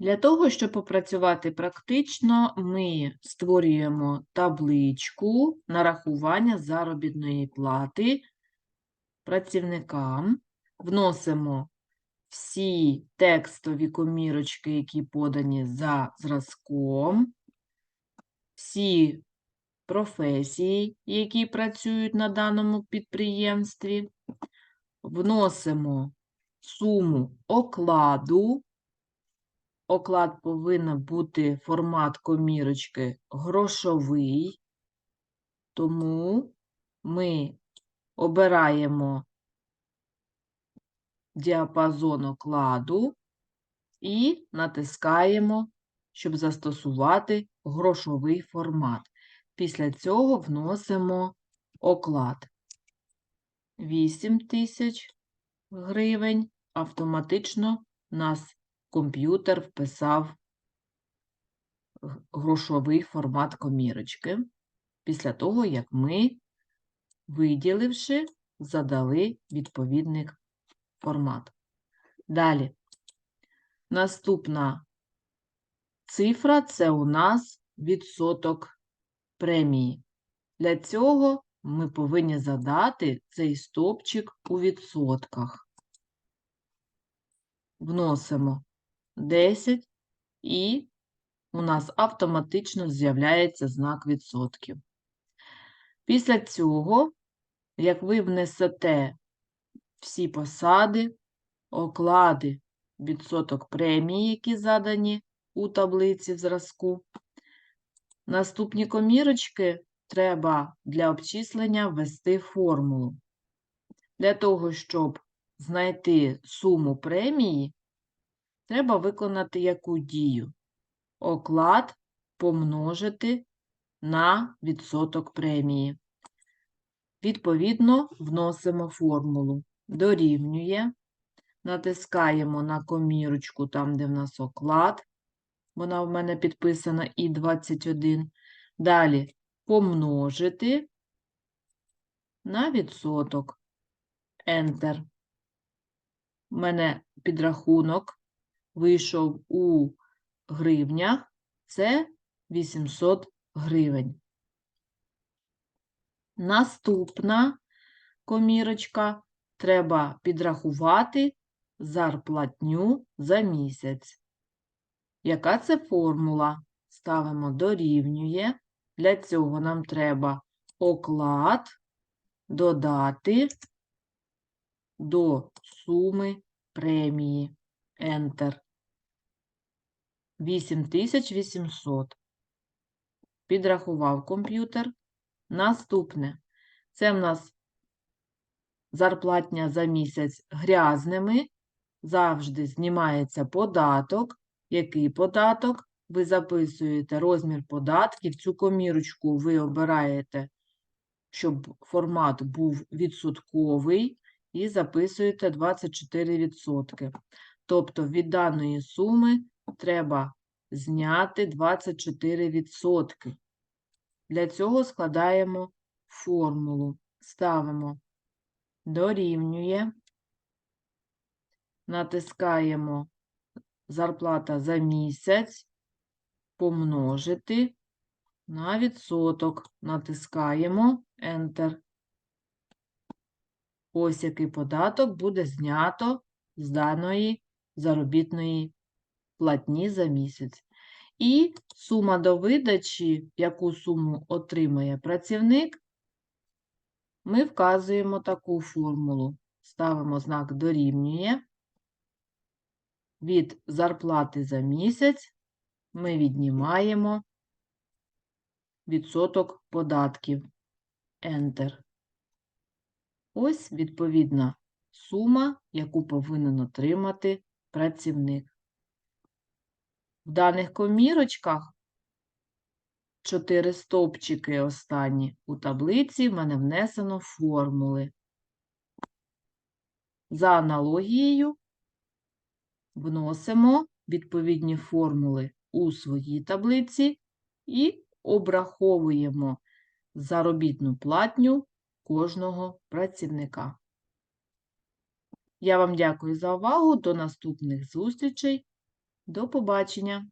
Для того, щоб попрацювати практично, ми створюємо табличку нарахування заробітної плати працівникам, вносимо всі текстові комірочки, які подані за зразком, всі професії, які працюють на даному підприємстві, вносимо суму окладу. Оклад повинен бути формат комірочки грошовий, тому ми обираємо діапазон окладу і натискаємо, щоб застосувати грошовий формат. Після цього вносимо оклад 8 тисяч гривень. Автоматично нас комп'ютер вписав грошовий формат комірочки. Після того, як ми, виділивши, задали відповідний формат. Далі. Наступна цифра це у нас відсоток премії. Для цього ми повинні задати цей стовпчик у відсотках. Вносимо 10 і у нас автоматично з'являється знак відсотків. Після цього, як ви внесете всі посади, оклади, відсоток премії, які задані у таблиці в зразку, наступні комірочки треба для обчислення ввести формулу. Для того, щоб знайти суму премії, треба виконати яку дію? Оклад помножити на відсоток премії. Відповідно, вносимо формулу. Дорівнює, натискаємо на комірочку там, де в нас оклад. Вона в мене підписана і 21. Далі помножити на відсоток. Enter. У мене підрахунок вийшов у гривнях. Це 800 гривень. Наступна комірочка треба підрахувати зарплатню за місяць. Яка це формула? Ставимо дорівнює. Для цього нам треба оклад додати до суми премії. Enter. 8800. Підрахував комп'ютер. Наступне. Це в нас зарплатня за місяць грязними. Завжди знімається податок. Який податок? Ви записуєте розмір податків. Цю комірочку ви обираєте, щоб формат був відсотковий, і записуєте 24%. Тобто від даної суми треба зняти 24%. Для цього складаємо формулу. Ставимо дорівнює, натискаємо зарплата за місяць, помножити на відсоток. Натискаємо Enter. Ось який податок буде знято з даної заробітної платні за місяць. І сума до видачі, яку суму отримає працівник, ми вказуємо таку формулу. Ставимо знак дорівнює. Від зарплати за місяць ми віднімаємо відсоток податків. Enter. Ось відповідна сума, яку повинен отримати працівник. В даних комірочках чотири стовпчики останні у таблиці в мене внесено формули. За аналогією вносимо відповідні формули у свої таблиці і обраховуємо заробітну платню кожного працівника. Я вам дякую за увагу. До наступних зустрічей. До побачення.